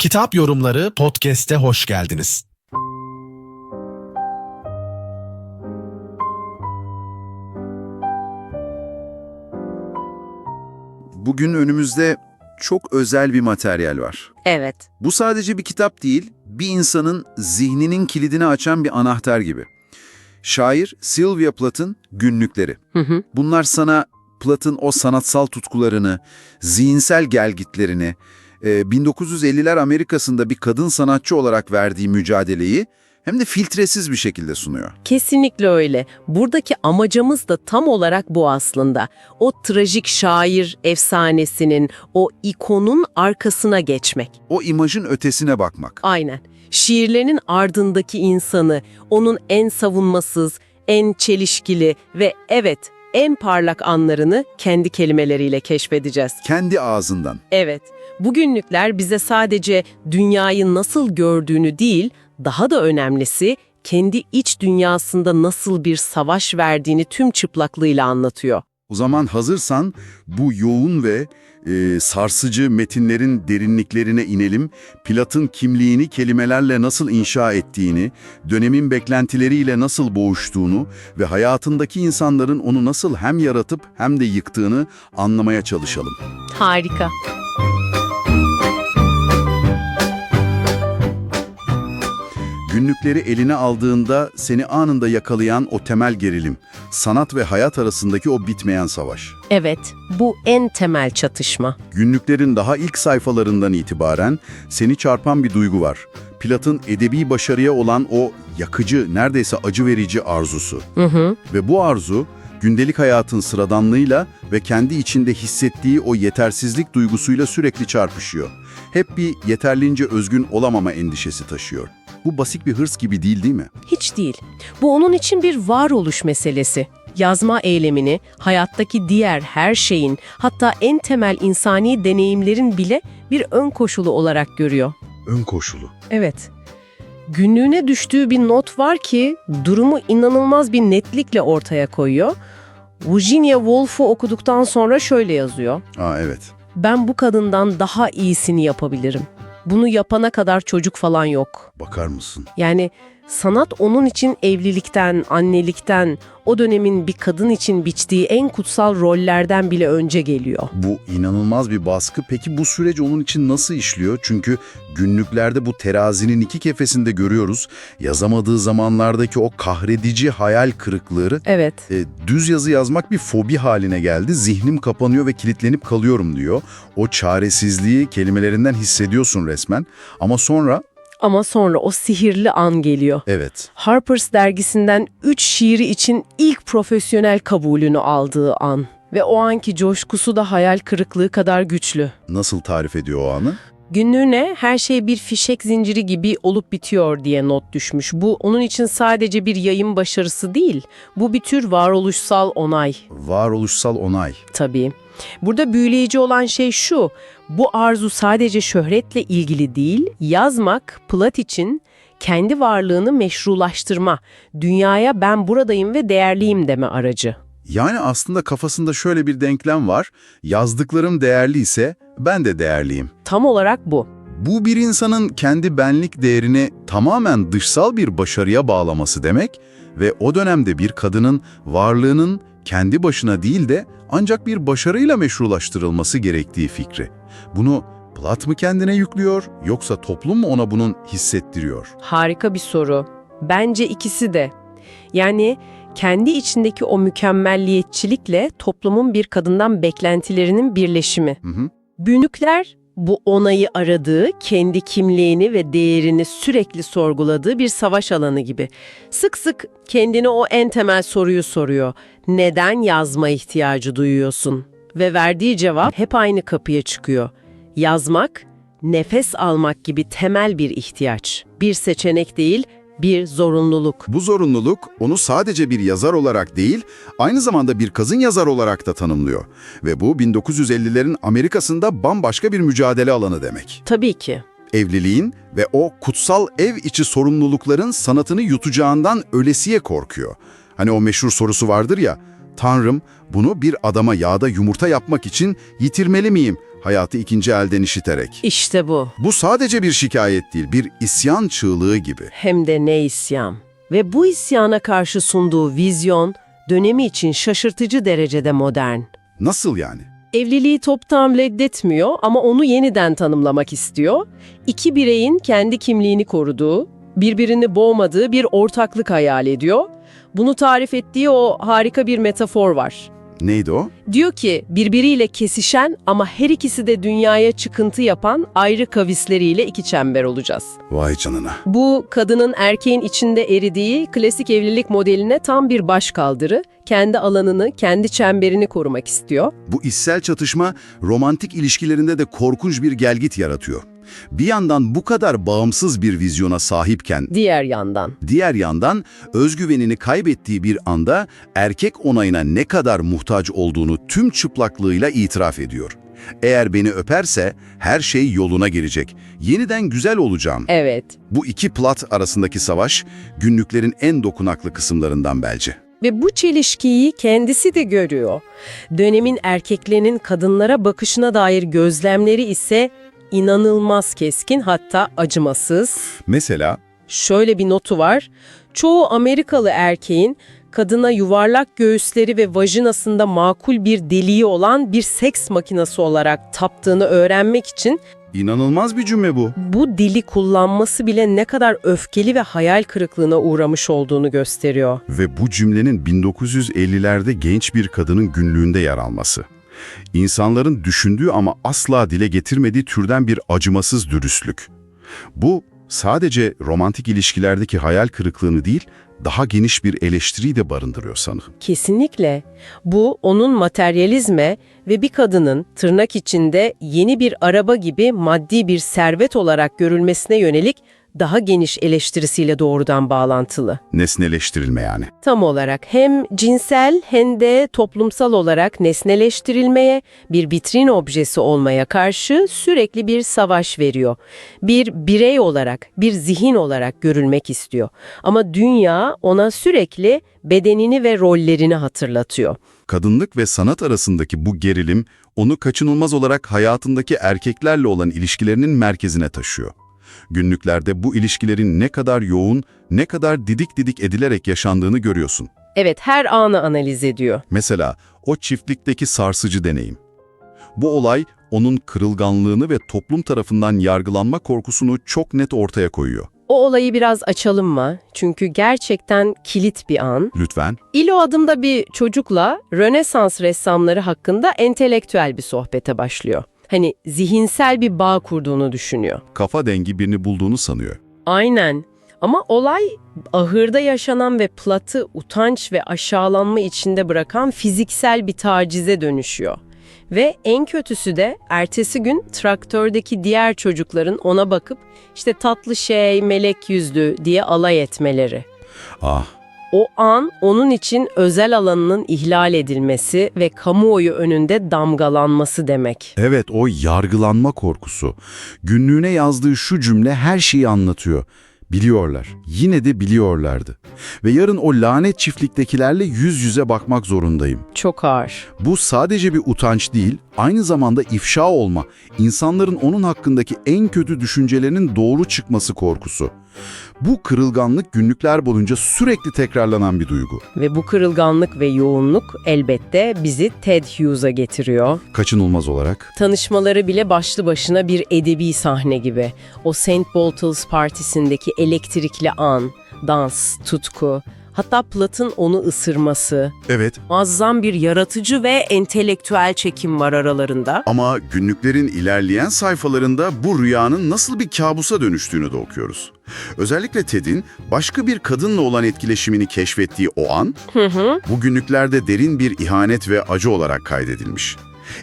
Kitap Yorumları Podcast'e hoş geldiniz. Bugün önümüzde çok özel bir materyal var. Evet. Bu sadece bir kitap değil, bir insanın zihninin kilidini açan bir anahtar gibi. Şair Sylvia Plath'ın günlükleri. Hı hı. Bunlar sana Plath'ın o sanatsal tutkularını, zihinsel gelgitlerini, e, 1950'ler Amerika'sında bir kadın sanatçı olarak verdiği mücadeleyi hem de filtresiz bir şekilde sunuyor. Kesinlikle öyle. Buradaki amacımız da tam olarak bu aslında. O trajik şair efsanesinin, o ikonun arkasına geçmek. O imajın ötesine bakmak. Aynen. Şiirlerinin ardındaki insanı, onun en savunmasız, en çelişkili ve evet en parlak anlarını kendi kelimeleriyle keşfedeceğiz. Kendi ağzından. Evet, bugünlükler bize sadece dünyayı nasıl gördüğünü değil, daha da önemlisi kendi iç dünyasında nasıl bir savaş verdiğini tüm çıplaklığıyla anlatıyor. O zaman hazırsan bu yoğun ve e, sarsıcı metinlerin derinliklerine inelim. Platon kimliğini kelimelerle nasıl inşa ettiğini, dönemin beklentileriyle nasıl boğuştuğunu ve hayatındaki insanların onu nasıl hem yaratıp hem de yıktığını anlamaya çalışalım. Harika. Günlükleri eline aldığında seni anında yakalayan o temel gerilim, sanat ve hayat arasındaki o bitmeyen savaş. Evet, bu en temel çatışma. Günlüklerin daha ilk sayfalarından itibaren seni çarpan bir duygu var. Platon edebi başarıya olan o yakıcı, neredeyse acı verici arzusu. Hı hı. Ve bu arzu, gündelik hayatın sıradanlığıyla ve kendi içinde hissettiği o yetersizlik duygusuyla sürekli çarpışıyor. Hep bir yeterlince özgün olamama endişesi taşıyor. Bu basit bir hırs gibi değil değil mi? Hiç değil. Bu onun için bir varoluş meselesi. Yazma eylemini, hayattaki diğer her şeyin, hatta en temel insani deneyimlerin bile bir ön koşulu olarak görüyor. Ön koşulu. Evet. Günlüğüne düştüğü bir not var ki durumu inanılmaz bir netlikle ortaya koyuyor. Virginia Woolf'u okuduktan sonra şöyle yazıyor. Aa evet. Ben bu kadından daha iyisini yapabilirim. Bunu yapana kadar çocuk falan yok. Bakar mısın? Yani sanat onun için evlilikten, annelikten, o dönemin bir kadın için biçtiği en kutsal rollerden bile önce geliyor. Bu inanılmaz bir baskı. Peki bu süreç onun için nasıl işliyor? Çünkü günlüklerde bu terazinin iki kefesinde görüyoruz. Yazamadığı zamanlardaki o kahredici hayal kırıklığı. Evet. E, düz yazı yazmak bir fobi haline geldi. Zihnim kapanıyor ve kilitlenip kalıyorum diyor. O çaresizliği kelimelerinden hissediyorsun resmen. Ama sonra Ama sonra o sihirli an geliyor. evet Harper's dergisinden 3 şiiri için ilk profesyonel kabulünü aldığı an. Ve o anki coşkusu da hayal kırıklığı kadar güçlü. nasıl tarif ediyor o anı? Günlüğüne her şey bir fişek zinciri gibi olup bitiyor diye not düşmüş. Bu onun için sadece bir yayın başarısı değil. Bu bir tür varoluşsal onay Varoluşsal onay. tabii. Burada büyüleyici olan şey şu. Bu arzu sadece şöhretle ilgili değil, yazmak Plat için kendi varlığını meşrulaştırma, dünyaya ben buradayım ve değerliyim deme aracı. Yani aslında kafasında şöyle bir denklem var. Yazdıklarım değerli ise ben de değerliyim. Tam olarak bu. Bu bir insanın kendi benlik değerini tamamen dışsal bir başarıya bağlaması demek ve o dönemde bir kadının varlığının kendi başına değil de ancak bir başarıyla meşrulaştırılması gerektiği fikri. Bunu Platt mı kendine yüklüyor yoksa toplum mu ona bunun hissettiriyor? Harika bir soru. Bence ikisi de. Yani kendi içindeki o mükemmelliyetçilikle toplumun bir kadından beklentilerinin birleşimi. Hı hı. Bünükler bu onayı aradığı, kendi kimliğini ve değerini sürekli sorguladığı bir savaş alanı gibi. Sık sık kendine o en temel soruyu soruyor. Neden yazma ihtiyacı duyuyorsun? Ve verdiği cevap hep aynı kapıya çıkıyor. Yazmak, nefes almak gibi temel bir ihtiyaç. Bir seçenek değil, bir zorunluluk. Bu zorunluluk onu sadece bir yazar olarak değil, aynı zamanda bir kadın yazar olarak da tanımlıyor. Ve bu 1950'lerin Amerika'sında bambaşka bir mücadele alanı demek. Tabii ki. Evliliğin ve o kutsal ev içi sorumlulukların sanatını yutacağından ölesiye korkuyor. Hani o meşhur sorusu vardır ya, Tanrım bunu bir adama yağda yumurta yapmak için yitirmeli miyim? Hayatı ikinci elden işiterek. İşte bu. Bu sadece bir şikayet değil, bir isyan çığlığı gibi. Hem de ne isyan. Ve bu isyana karşı sunduğu vizyon dönemi için şaşırtıcı derecede modern. Nasıl yani? Evliliği toptan reddetmiyor ama onu yeniden tanımlamak istiyor. İki bireyin kendi kimliğini koruduğu, birbirini boğmadığı bir ortaklık hayal ediyor. Bunu tarif ettiği o harika bir metafor var. Neydi o? Diyor ki birbiriyle kesişen ama her ikisi de dünyaya çıkıntı yapan ayrı kavisleriyle iki çember olacağız. Vay canına. Bu kadının erkeğin içinde eridiği klasik evlilik modeline tam bir başkaldırı, kendi alanını, kendi çemberini korumak istiyor. Bu içsel çatışma romantik ilişkilerinde de korkunç bir gelgit yaratıyor. Bir yandan bu kadar bağımsız bir vizyona sahipken Diğer yandan. Diğer yandan özgüvenini kaybettiği bir anda erkek onayına ne kadar muhtaç olduğunu tüm çıplaklığıyla itiraf ediyor. Eğer beni öperse her şey yoluna girecek. Yeniden güzel olacağım. Evet. Bu iki plat arasındaki savaş günlüklerin en dokunaklı kısımlarından bence. Ve bu çelişkiyi kendisi de görüyor. Dönemin erkeklerinin kadınlara bakışına dair gözlemleri ise inanılmaz keskin hatta acımasız. Mesela Şöyle bir notu var. Çoğu Amerikalı erkeğin kadına yuvarlak göğüsleri ve vajinasında makul bir deliği olan bir seks makinesi olarak taptığını öğrenmek için inanılmaz bir cümle bu. bu dili kullanması bile ne kadar öfkeli ve hayal kırıklığına uğramış olduğunu gösteriyor. Ve bu cümlenin 1950'lerde genç bir kadının günlüğünde yer alması. İnsanların düşündüğü ama asla dile getirmediği türden bir acımasız dürüstlük. Bu sadece romantik ilişkilerdeki hayal kırıklığını değil, daha geniş bir eleştiriyi de barındırıyor sanırım. Kesinlikle. Bu onun materyalizme ve bir kadının tırnak içinde yeni bir araba gibi maddi bir servet olarak görülmesine yönelik daha geniş eleştirisiyle doğrudan bağlantılı. Nesneleştirilme yani. Tam olarak hem cinsel hem de toplumsal olarak nesneleştirilmeye, bir vitrin objesi olmaya karşı sürekli bir savaş veriyor. Bir birey olarak, bir zihin olarak görülmek istiyor. Ama dünya ona sürekli bedenini ve rollerini hatırlatıyor. Kadınlık ve sanat arasındaki bu gerilim onu kaçınılmaz olarak hayatındaki erkeklerle olan ilişkilerinin merkezine taşıyor. Günlüklerde bu ilişkilerin ne kadar yoğun, ne kadar didik didik edilerek yaşandığını görüyorsun. Evet, her anı analiz ediyor. Mesela o çiftlikteki sarsıcı deneyim. Bu olay onun kırılganlığını ve toplum tarafından yargılanma korkusunu çok net ortaya koyuyor. O olayı biraz açalım mı? Çünkü gerçekten kilit bir an. Lütfen. İlo adında bir çocukla Rönesans ressamları hakkında entelektüel bir sohbete başlıyor. Hani zihinsel bir bağ kurduğunu düşünüyor. Kafa dengi birini bulduğunu sanıyor. Aynen. Ama olay ahırda yaşanan ve Plat'ı utanç ve aşağılanma içinde bırakan fiziksel bir tacize dönüşüyor. Ve en kötüsü de ertesi gün traktördeki diğer çocukların ona bakıp işte tatlı şey, melek yüzlü diye alay etmeleri. Ah, O an onun için özel alanının ihlal edilmesi ve kamuoyu önünde damgalanması demek. evet o yargılanma korkusu. Günlüğüne yazdığı şu cümle her şeyi anlatıyor. Biliyorlar. Yine de biliyorlardı. Ve yarın o lanet çiftliktekilerle yüz yüze bakmak zorundayım. Çok ağır. Bu sadece bir utanç değil, aynı zamanda ifşa olma, insanların onun hakkındaki en kötü düşüncelerinin doğru çıkması korkusu. Bu kırılganlık günlükler boyunca sürekli tekrarlanan bir duygu. Ve bu kırılganlık ve yoğunluk elbette bizi Ted Hughes'a getiriyor. Kaçınılmaz olarak. Tanışmaları bile başlı başına bir edebi sahne gibi. O St. Botol's partisindeki elektrikli an, dans, tutku, hatta Platt'ın onu ısırması. Evet Muazzam bir yaratıcı ve entelektüel çekim var aralarında. ama günlüklerin ilerleyen sayfalarında bu rüyanın nasıl bir kabusa dönüştüğünü de okuyoruz. Özellikle Ted'in başka bir kadınla olan etkileşimini keşfettiği o an, bu günlüklerde derin bir ihanet ve acı olarak kaydedilmiş.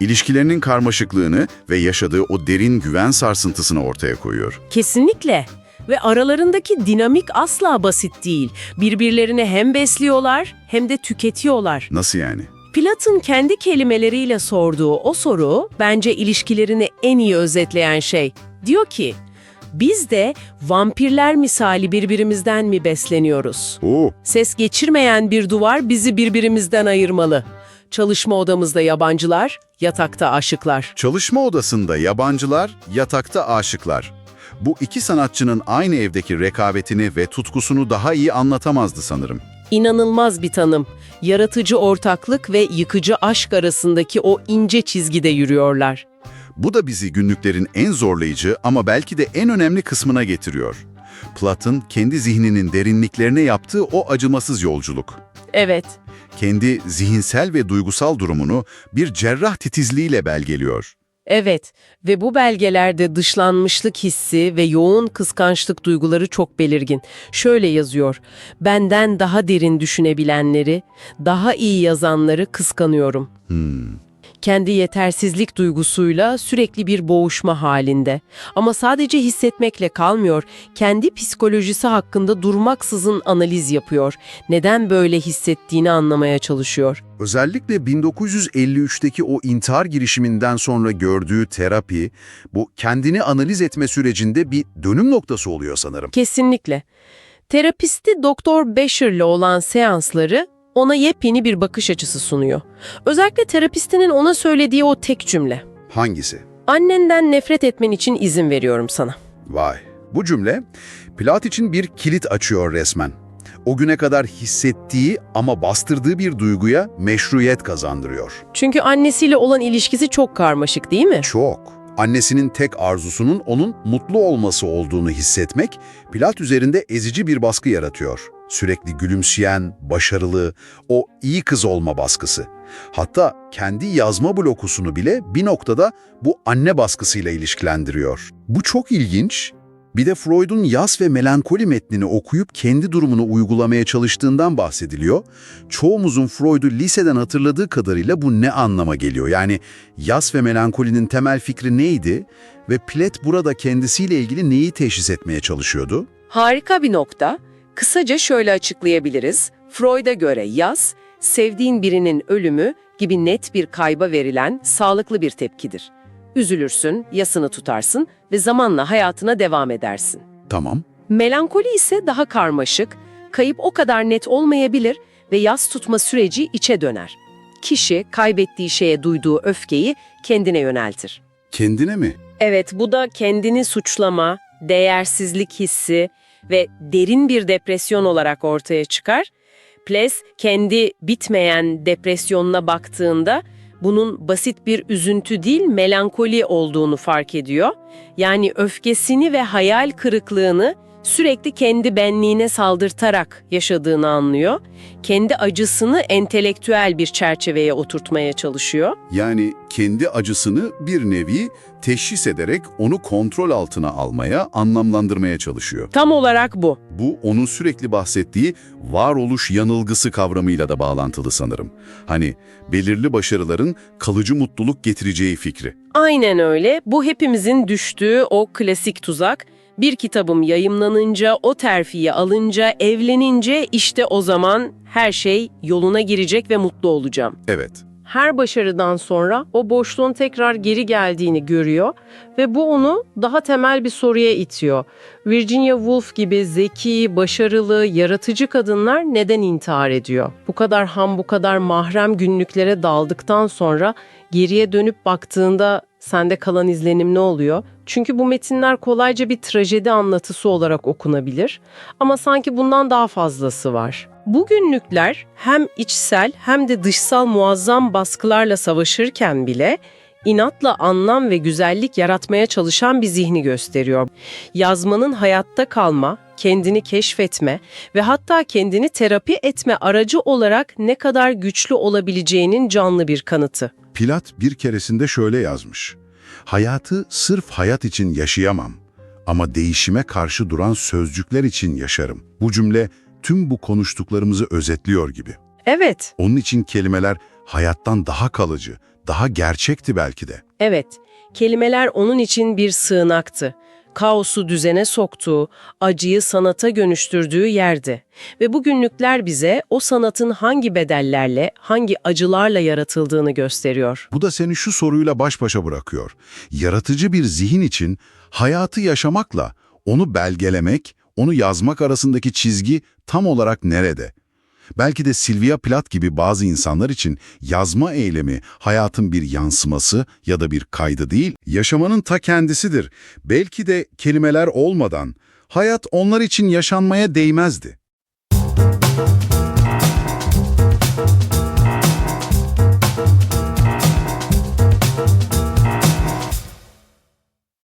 İlişkilerinin karmaşıklığını ve yaşadığı o derin güven sarsıntısını ortaya koyuyor. Kesinlikle. Ve aralarındaki dinamik asla basit değil. Birbirlerini hem besliyorlar hem de tüketiyorlar. Nasıl yani? Platon kendi kelimeleriyle sorduğu o soru bence ilişkilerini en iyi özetleyen şey. Diyor ki, biz de vampirler misali birbirimizden mi besleniyoruz? Oo, Ses geçirmeyen bir duvar bizi birbirimizden ayırmalı. Çalışma odamızda yabancılar, yatakta aşıklar. Çalışma odasında yabancılar, yatakta aşıklar. Bu iki sanatçının aynı evdeki rekabetini ve tutkusunu daha iyi anlatamazdı sanırım. İnanılmaz bir tanım. Yaratıcı ortaklık ve yıkıcı aşk arasındaki o ince çizgide yürüyorlar. Bu da bizi günlüklerin en zorlayıcı ama belki de en önemli kısmına getiriyor. Platon kendi zihninin derinliklerine yaptığı o acımasız yolculuk. Evet, Kendi zihinsel ve duygusal durumunu bir cerrah titizliğiyle belgeliyor. Evet ve bu belgelerde dışlanmışlık hissi ve yoğun kıskançlık duyguları çok belirgin. Şöyle yazıyor, benden daha derin düşünebilenleri, daha iyi yazanları kıskanıyorum. Kendi yetersizlik duygusuyla sürekli bir boğuşma halinde. Ama sadece hissetmekle kalmıyor, kendi psikolojisi hakkında durmaksızın analiz yapıyor. Neden böyle hissettiğini anlamaya çalışıyor. Özellikle 1953'teki o intihar girişiminden sonra gördüğü terapi, bu kendini analiz etme sürecinde bir dönüm noktası oluyor sanırım. Kesinlikle. Terapisti Doktor Beşir'le olan seansları ona yepyeni bir bakış açısı sunuyor. Özellikle terapistinin ona söylediği o tek cümle. Hangisi? Annenden nefret etmen için izin veriyorum sana. Vay. Bu cümle Pilat için bir kilit açıyor resmen. O güne kadar hissettiği ama bastırdığı bir duyguya meşruiyet kazandırıyor. Çünkü annesiyle olan ilişkisi çok karmaşık değil mi? Çok. Annesinin tek arzusunun onun mutlu olması olduğunu hissetmek, Pilat üzerinde ezici bir baskı yaratıyor. Sürekli gülümseyen, başarılı, o iyi kız olma baskısı. Hatta kendi yazma blokusunu bile bir noktada bu anne baskısıyla ilişkilendiriyor. Bu çok ilginç. Bir de Freud'un yas ve melankoli metnini okuyup kendi durumunu uygulamaya çalıştığından bahsediliyor. Çoğumuzun Freud'u liseden hatırladığı kadarıyla bu ne anlama geliyor? Yani yas ve melankolinin temel fikri neydi ve Pilet burada kendisiyle ilgili neyi teşhis etmeye çalışıyordu? Harika bir nokta. Kısaca şöyle açıklayabiliriz. Freud'a göre yaz, sevdiğin birinin ölümü gibi net bir kayba verilen sağlıklı bir tepkidir. Üzülürsün, yasını tutarsın ve zamanla hayatına devam edersin. Tamam. Melankoli ise daha karmaşık, kayıp o kadar net olmayabilir ve yas tutma süreci içe döner. Kişi kaybettiği şeye duyduğu öfkeyi kendine yöneltir. Kendine mi? Evet, bu da kendini suçlama, değersizlik hissi ve derin bir depresyon olarak ortaya çıkar. Ples kendi bitmeyen depresyonuna baktığında bunun basit bir üzüntü değil melankoli olduğunu fark ediyor. Yani öfkesini ve hayal kırıklığını sürekli kendi benliğine saldırtarak yaşadığını anlıyor. Kendi acısını entelektüel bir çerçeveye oturtmaya çalışıyor. Yani kendi acısını bir nevi teşhis ederek onu kontrol altına almaya, anlamlandırmaya çalışıyor. Tam olarak bu. Bu onun sürekli bahsettiği varoluş yanılgısı kavramıyla da bağlantılı sanırım. Hani belirli başarıların kalıcı mutluluk getireceği fikri. Aynen öyle. Bu hepimizin düştüğü o klasik tuzak. Bir kitabım yayımlanınca, o terfiyi alınca, evlenince işte o zaman her şey yoluna girecek ve mutlu olacağım. Evet, Her başarıdan sonra o boşluğun tekrar geri geldiğini görüyor ve bu onu daha temel bir soruya itiyor. Virginia Woolf gibi zeki, başarılı, yaratıcı kadınlar neden intihar ediyor? Bu kadar ham, bu kadar mahrem günlüklere daldıktan sonra geriye dönüp baktığında sende kalan izlenim ne oluyor? Çünkü bu metinler kolayca bir trajedi anlatısı olarak okunabilir ama sanki bundan daha fazlası var. Bu günlükler hem içsel hem de dışsal muazzam baskılarla savaşırken bile inatla anlam ve güzellik yaratmaya çalışan bir zihni gösteriyor. Yazmanın hayatta kalma, kendini keşfetme ve hatta kendini terapi etme aracı olarak ne kadar güçlü olabileceğinin canlı bir kanıtı. Pilat bir keresinde şöyle yazmış. Hayatı sırf hayat için yaşayamam ama değişime karşı duran sözcükler için yaşarım. Bu cümle tüm bu konuştuklarımızı özetliyor gibi. Evet, Onun için kelimeler hayattan daha kalıcı, daha gerçekti belki de. Evet, kelimeler onun için bir sığınaktı. Kaosu düzene soktuğu, acıyı sanata dönüştürdüğü yerdi. Ve bu günlükler bize o sanatın hangi bedellerle, hangi acılarla yaratıldığını gösteriyor. Bu da seni şu soruyla baş başa bırakıyor. Yaratıcı bir zihin için hayatı yaşamakla onu belgelemek, onu yazmak arasındaki çizgi tam olarak nerede? Belki de Sylvia Plath gibi bazı insanlar için yazma eylemi hayatın bir yansıması ya da bir kaydı değil, yaşamanın ta kendisidir. Belki de kelimeler olmadan hayat onlar için yaşanmaya değmezdi.